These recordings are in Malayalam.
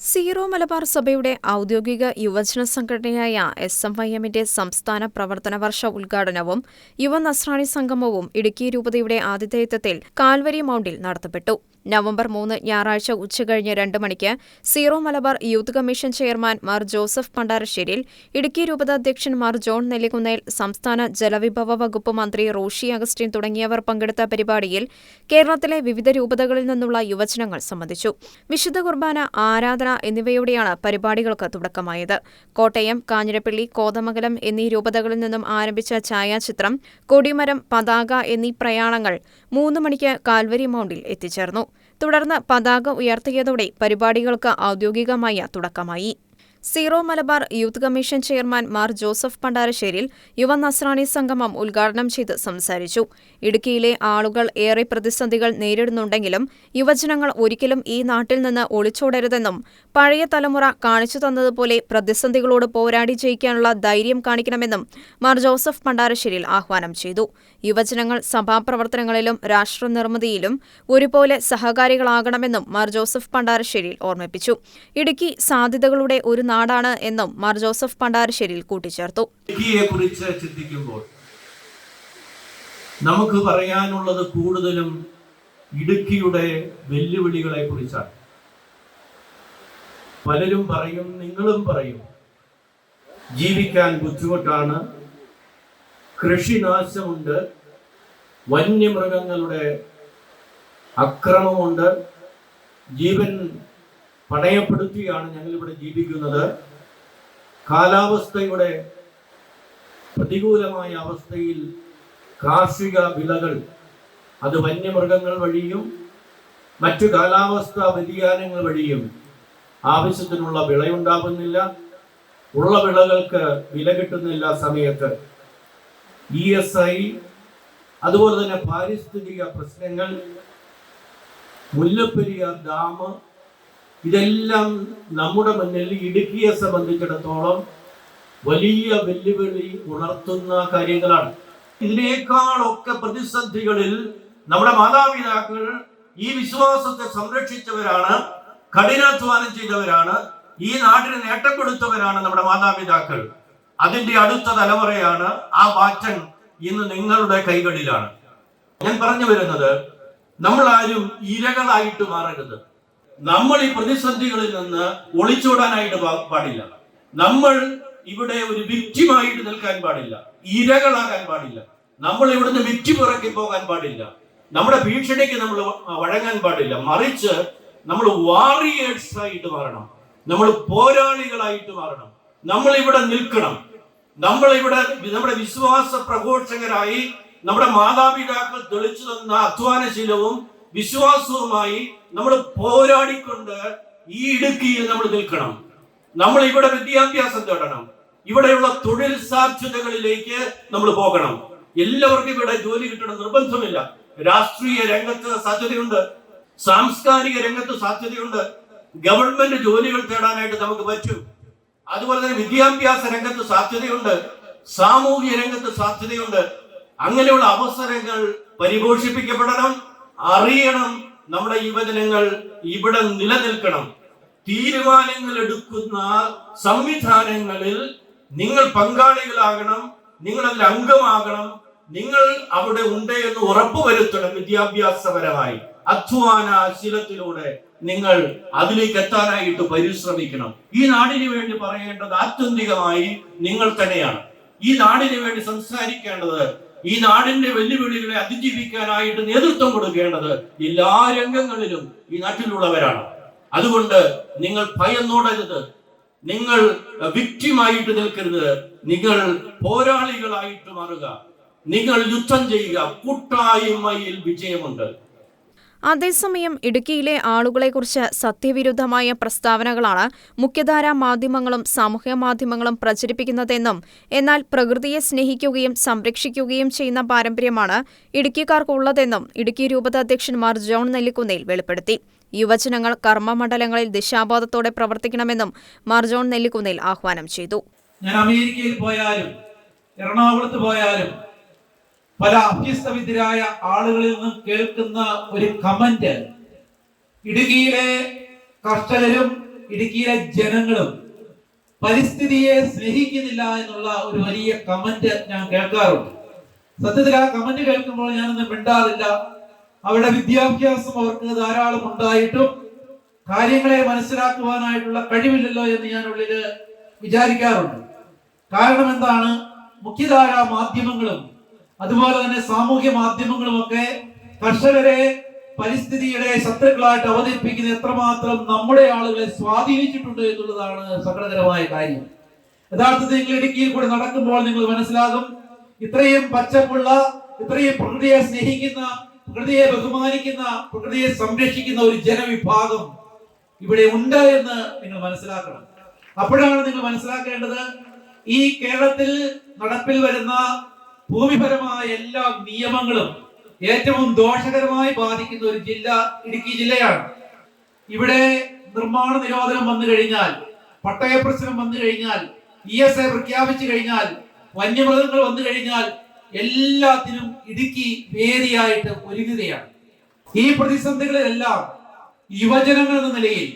സീറോ മലബാർ സഭയുടെ ഔദ്യോഗിക യുവജന സംഘടനയായ എസ് എം വൈ എമ്മിന്റെ സംസ്ഥാന പ്രവർത്തന വർഷ ഉദ്ഘാടനവും യുവ നസ്രാണി സംഗമവും ഇടുക്കി രൂപതയുടെ ആതിഥേയത്വത്തിൽ കാൽവരി മൗണ്ടിൽ നടത്തപ്പെട്ടു. നവംബർ മൂന്ന് ഞായറാഴ്ച ഉച്ചകഴിഞ്ഞ് രണ്ട് മണിക്ക് Syro Malabar youth commission chairman Mar Joseph Pandarasseril Idukki രൂപതാധ്യക്ഷൻ Mar John Nellikunnel സംസ്ഥാന ജലവിഭവ വകുപ്പ് മന്ത്രി റോഷി അഗസ്റ്റിൻ തുടങ്ങിയവർ പങ്കെടുത്ത പരിപാടിയിൽ കേരളത്തിലെ വിവിധ രൂപതകളിൽ നിന്നുള്ള യുവജനങ്ങൾ സംബന്ധിച്ചു. വിശുദ്ധ കുർബാന ആരാധന എന്നിവയോടെയാണ് പരിപാടികൾക്ക് തുടക്കമായത്. കോട്ടയം കാഞ്ഞിരപ്പള്ളി കോതമംഗലം എന്നീ രൂപതകളിൽ നിന്നും ആരംഭിച്ച ഛായാചിത്രം കൊടിമരം പതാക എന്നീ പ്രയാണങ്ങൾ മൂന്ന് മണിക്ക് കാൽവരി മൗണ്ടിൽ എത്തിച്ചേർന്നു. തുടർന്ന് പതാക ഉയർത്തിയതോടെ പരിപാടികൾക്ക് ഔദ്യോഗികമായ തുടക്കമായി. Syro Malabar youth commission chairman Mar Joseph Pandarasseril യുവ നസ്രാണി സംഗമം ഉദ്ഘാടനം ചെയ്ത് സംസാരിച്ചു. ഇടുക്കിയിലെ ആളുകൾ ഏറെ പ്രതിസന്ധികൾ നേരിടുന്നുണ്ടെങ്കിലും യുവജനങ്ങൾ ഒരിക്കലും ഈ നാട്ടിൽ നിന്ന് ഒളിച്ചോടരുതെന്നും പഴയ തലമുറ കാണിച്ചു തന്നതുപോലെ പ്രതിസന്ധികളോട് പോരാടി ജയിക്കാനുള്ള ധൈര്യം കാണിക്കണമെന്നും മാർ ജോസഫ് പണ്ടാരശ്ശേരിൽ ആഹ്വാനം ചെയ്തു. യുവജനങ്ങൾ സഭാപ്രവർത്തനങ്ങളിലും രാഷ്ട്ര നിർമ്മിതിയിലും ഒരുപോലെ സഹകാരികളാകണമെന്നും മാർ ജോസഫ് പണ്ടാരശ്ശേരിയിൽ ഓർമ്മിപ്പിച്ചു. ഇടുക്കി സാധ്യതകളുടെ ഒരു നാടാണ് എന്നും മാർ ജോസഫ് പണ്ടാരശ്ശേരിയിൽ കൂട്ടിച്ചേർത്തു. കുറിച്ച് ചിന്തിക്കുമ്പോൾ നമുക്ക് പറയാനുള്ളത് കൂടുതലും ഇടുക്കിയുടെ വെല്ലുവിളികളെ കുറിച്ചാണ് പലരും പറയും നിങ്ങളും പറയും ജീവിക്കാൻ ബുദ്ധിമുട്ടാണ് കൃഷിനാശമുണ്ട് വന്യമൃഗങ്ങളുടെ അക്രമമുണ്ട് ജീവൻ പണയപ്പെടുത്തിയാണ് ഞങ്ങളിവിടെ ജീവിക്കുന്നത്. കാലാവസ്ഥയുടെ പ്രതികൂലമായ അവസ്ഥയിൽ കാർഷിക വിളകൾ അത് വന്യമൃഗങ്ങൾ വഴിയും മറ്റു കാലാവസ്ഥാ വ്യതിയാനങ്ങൾ വഴിയും ആവശ്യത്തിനുള്ള വിളയുണ്ടാകുന്നില്ല. ഉള്ള വിളകൾക്ക് വില കിട്ടുന്നില്ല സമയത്ത്. ഇ എസ് ഐ അതുപോലെ തന്നെ പാരിസ്ഥിതിക പ്രശ്നങ്ങൾ മുല്ലപ്പെരിയാർ ഡാം ഇതെല്ലാം നമ്മുടെ മുന്നിൽ ഇടുക്കിയെ സംബന്ധിച്ചിടത്തോളം വലിയ വെല്ലുവിളി ഉണർത്തുന്ന കാര്യങ്ങളാണ്. ഇതിനേക്കാളൊക്കെ പ്രതിസന്ധികളിൽ നമ്മുടെ മാതാപിതാക്കൾ ഈ വിശ്വാസത്തെ സംരക്ഷിച്ചവരാണ് കഠിനാധ്വാനം ചെയ്തവരാണ് ഈ നാടിന് നേട്ടം കൊടുത്തവരാണ് നമ്മുടെ മാതാപിതാക്കൾ. അതിന്റെ അടുത്ത തലമുറയാണ് ആ വാറ്റൻ ഇന്ന് നിങ്ങളുടെ കൈകളിലാണ്. ഞാൻ പറഞ്ഞു വരുന്നത് നമ്മൾ ആരും ഇരകളായിട്ട് മാറരുത്. നമ്മൾ ഈ പ്രതിസന്ധികളിൽ നിന്ന് ഒളിച്ചോടാനായിട്ട് പാടില്ല. നമ്മൾ ഇവിടെ ഒരു വിക്റ്റിമായിട്ട് നിൽക്കാൻ പാടില്ല. ഇരകളാകാൻ പാടില്ല. നമ്മൾ ഇവിടുന്ന് വിറ്റി പുറക്കി പോകാൻ പാടില്ല. നമ്മുടെ ഭീഷണിക്ക് നമ്മൾ വഴങ്ങാൻ പാടില്ല. മറിച്ച് നമ്മൾ വാറിയേഴ്സ് ആയിട്ട് മാറണം. നമ്മൾ പോരാളികളായിട്ട് മാറണം. നമ്മൾ ഇവിടെ നിൽക്കണം. നമ്മൾ ഇവിടെ നമ്മുടെ വിശ്വാസ പ്രഘോഷകരായി നമ്മുടെ മാതാപിതാക്കൾ തെളിച്ചു തന്ന അധ്വാനശീലവും വിശ്വാസവുമായി നമ്മൾ പോരാടിക്കൊണ്ട് ഈ ഇടുക്കിയിൽ നമ്മൾ നിൽക്കണം. നമ്മൾ ഇവിടെ വിദ്യാഭ്യാസം തേടണം. ഇവിടെയുള്ള തൊഴിൽ സാധ്യതകളിലേക്ക് നമ്മൾ പോകണം. എല്ലാവർക്കും ഇവിടെ ജോലി കിട്ടണം നിർബന്ധമില്ല. രാഷ്ട്രീയ രംഗത്ത് സാധ്യതയുണ്ട്. സാംസ്കാരിക രംഗത്ത് സാധ്യതയുണ്ട്. ഗവൺമെന്റ് ജോലികൾ തേടാനായിട്ട് നമുക്ക് പറ്റും. അതുപോലെ തന്നെ വിദ്യാഭ്യാസ രംഗത്ത് സാധ്യതയുണ്ട്. സാമൂഹ്യ രംഗത്ത് സാധ്യതയുണ്ട്. അങ്ങനെയുള്ള അവസരങ്ങൾ പരിപോഷിപ്പിക്കപ്പെടണം. അറിയണം നമ്മുടെ യുവജനങ്ങൾ ഇവിടെ നിലനിൽക്കണം. തീരുമാനങ്ങൾ എടുക്കുന്ന സംവിധാനങ്ങളിൽ നിങ്ങൾ പങ്കാളികളാകണം നിങ്ങൾ അതിൽ അംഗമാകണം നിങ്ങൾ അവിടെ ഉണ്ട് എന്ന് ഉറപ്പുവരുത്തണം വിദ്യാഭ്യാസപരമായി. അധ്വാന ശീലത്തിലൂടെ നിങ്ങൾ അതിലേക്ക് എത്താനായിട്ട് പരിശ്രമിക്കണം. ഈ നാടിന് വേണ്ടി പറയേണ്ടത് ആത്യന്തികമായി നിങ്ങൾ തന്നെയാണ്. ഈ നാടിന് വേണ്ടി സംസാരിക്കേണ്ടത് ഈ നാടിന്റെ വെല്ലുവിളികളെ അതിജീവിക്കാനായിട്ട് നേതൃത്വം കൊടുക്കേണ്ടത് എല്ലാ രംഗങ്ങളിലും ഈ നാട്ടിലുള്ളവരാണ്. അതുകൊണ്ട് നിങ്ങൾ ഭയന്നോടരുത്. നിങ്ങൾ വിക്റ്റിമായിട്ട് നിൽക്കരുത്. നിങ്ങൾ പോരാളികളായിട്ട് മാറുക. നിങ്ങൾ യുദ്ധം ചെയ്യുക. കൂട്ടായ്മയിൽ വിജയമുണ്ട്. അതേസമയം ഇടുക്കിയിലെ ആളുകളെക്കുറിച്ച് സത്യവിരുദ്ധമായ പ്രസ്താവനകളാണ് മുഖ്യധാരാ മാധ്യമങ്ങളും സാമൂഹ്യ മാധ്യമങ്ങളും പ്രചരിപ്പിക്കുന്നതെന്നും എന്നാൽ പ്രകൃതിയെ സ്നേഹിക്കുകയും സംരക്ഷിക്കുകയും ചെയ്യുന്ന പാരമ്പര്യമാണ് ഇടുക്കിക്കാർക്കുള്ളതെന്നും ഇടുക്കി രൂപത അധ്യക്ഷൻ മാർ ജോൺ നെല്ലിക്കുന്നേൽ വെളിപ്പെടുത്തി. യുവജനങ്ങൾ കർമ്മമണ്ഡലങ്ങളിൽ ദിശാബോധത്തോടെ പ്രവർത്തിക്കണമെന്നും മാർ ജോൺ നെല്ലിക്കുന്നേൽ ആഹ്വാനം ചെയ്തു. ഞാൻ അമേരിക്കയിൽ പോയാലും എറണാകുളത്ത് പോയാലും പല അഭ്യസ്തവിദ്യരായ ആളുകളിൽ നിന്നും കേൾക്കുന്ന ഒരു കമന്റ്. ഇടുക്കിയിലെ കർഷകരും ഇടുക്കിയിലെ ജനങ്ങളും പരിസ്ഥിതിയെ സ്നേഹിക്കുന്നില്ല എന്നുള്ള ഒരു വലിയ കമന്റ് ഞാൻ കേൾക്കാറുണ്ട്. സത്യത്തിൽ ആ കമന്റ് കേൾക്കുമ്പോൾ ഞാനൊന്നും മിണ്ടാറില്ല. അവരുടെ വിദ്യാഭ്യാസം അവർക്ക് ധാരാളം ഉണ്ടായിട്ടും കാര്യങ്ങളെ മനസ്സിലാക്കുവാനായിട്ടുള്ള കഴിവില്ലല്ലോ എന്ന് ഞാൻ ഉള്ളിൽ വിചാരിക്കാറുണ്ട്. കാരണം എന്താണ്? മുഖ്യധാരാ മാധ്യമങ്ങളും അതുപോലെ തന്നെ സാമൂഹ്യ മാധ്യമങ്ങളും ഒക്കെ കർഷകരെ പരിസ്ഥിതിയുടെ ശത്രുക്കളായിട്ട് അവതരിപ്പിക്കുന്ന എത്രമാത്രം നമ്മുടെ ആളുകളെ സ്വാധീനിച്ചിട്ടുണ്ട് എന്നുള്ളതാണ് സങ്കടകരമായ കാര്യം. യഥാർത്ഥത്തിൽ നിങ്ങൾ ഇടുക്കിയിൽ കൂടെ നടക്കുമ്പോൾ നിങ്ങൾ മനസ്സിലാകും ഇത്രയും പച്ചപ്പുള്ള ഇത്രയും പ്രകൃതിയെ സ്നേഹിക്കുന്ന പ്രകൃതിയെ ബഹുമാനിക്കുന്ന പ്രകൃതിയെ സംരക്ഷിക്കുന്ന ഒരു ജനവിഭാഗം ഇവിടെ ഉണ്ട് എന്ന് നിങ്ങൾ മനസ്സിലാക്കണം. അപ്പോഴാണ് നിങ്ങൾ മനസ്സിലാക്കേണ്ടത് ഈ കേരളത്തിൽ നടപ്പിൽ വരുന്ന ഭൂമിപരമായ എല്ലാ നിയമങ്ങളും ഏറ്റവും ദോഷകരമായി ബാധിക്കുന്ന ഒരു ജില്ല ഇടുക്കി ജില്ലയാണ്. ഇവിടെ നിർമ്മാണ നിരോധനം വന്നു കഴിഞ്ഞാൽ പട്ടയ പ്രശ്നം വന്നു കഴിഞ്ഞാൽ ഇ എസ് ഐ പ്രഖ്യാപിച്ചു കഴിഞ്ഞാൽ വന്യമൃഗങ്ങൾ വന്നു കഴിഞ്ഞാൽ എല്ലാത്തിനും ഇടുക്കി വേദിയായിട്ട് ഒരുങ്ങുകയാണ്. ഈ പ്രതിസന്ധികളിലെല്ലാം യുവജനങ്ങൾ എന്ന നിലയിൽ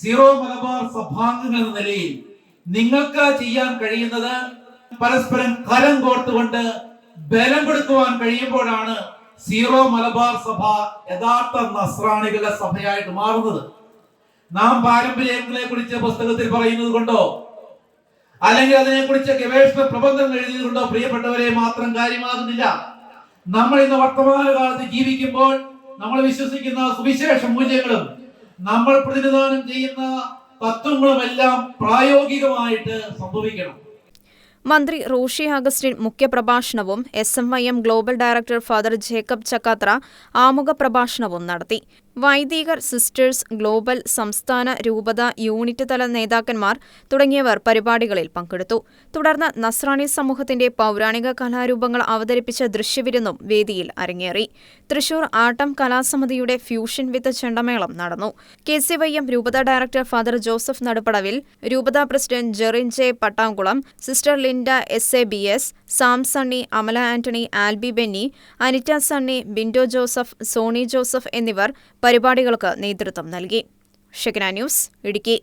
സീറോ മലബാർ സഭാംഗങ്ങൾ എന്ന നിലയിൽ നിങ്ങൾക്ക് ചെയ്യാൻ കഴിയുന്നത് പരസ്പരം കരം കോർത്തുകൊണ്ട് ബലം കൊടുക്കുവാൻ കഴിയുമ്പോഴാണ് സീറോ മലബാർ സഭ യഥാർത്ഥ നസ്രാണികളുടെ സഭയായിട്ട് മാറുന്നത്. നാം പാരമ്പര്യങ്ങളെ കുറിച്ച് പുസ്തകത്തിൽ പറയുന്നത് കൊണ്ടോ അല്ലെങ്കിൽ അതിനെക്കുറിച്ച് ഗവേഷണ പ്രബന്ധം എഴുതിയത് കൊണ്ടോ പ്രിയപ്പെട്ടവരെ മാത്രം കാര്യമാകുന്നില്ല. നമ്മൾ ഇന്ന് വർത്തമാന കാലത്ത് ജീവിക്കുമ്പോൾ നമ്മൾ വിശ്വസിക്കുന്ന സുവിശേഷ മൂല്യങ്ങളും നമ്മൾ പ്രതിനിധാനം ചെയ്യുന്ന തത്വങ്ങളും എല്ലാം പ്രായോഗികമായിട്ട് സംഭവിക്കണം. മന്ത്രി Roshy Augustine മുഖ്യപ്രഭാഷണവും S M I M global director father Jacob Chakkathra ആമുഖ പ്രഭാഷണവും നടത്തി. വൈദികർ സിസ്റ്റേഴ്സ് ഗ്ലോബൽ സംസ്ഥാന രൂപത യൂണിറ്റ് തല നേതാക്കന്മാർ തുടങ്ങിയവർ പരിപാടികളിൽ പങ്കെടുത്തു. തുടർന്ന് നസ്രാണി സമൂഹത്തിന്റെ പൗരാണിക കലാരൂപങ്ങൾ അവതരിപ്പിച്ച ദൃശ്യവിരുന്നും വേദിയിൽ അരങ്ങേറി. തൃശൂർ ആട്ടം കലാസമിതിയുടെ ഫ്യൂഷൻ വിത്ത് ചെണ്ടമേളം നടന്നു. കെ സി വൈ എം രൂപത ഡയറക്ടർ ഫാദർ ജോസഫ് നടുപ്പടവിൽ രൂപത president Jerin J Pattamkulam sister Linda S A B S Sam Sunny Amala Antony Albi Benny Anita Sunny Bindo Joseph Soni Joseph എന്നിവർ പരിപാടികൾക്ക് നേതൃത്വം നൽകി. ന്യൂസ് ഇടുക്കി.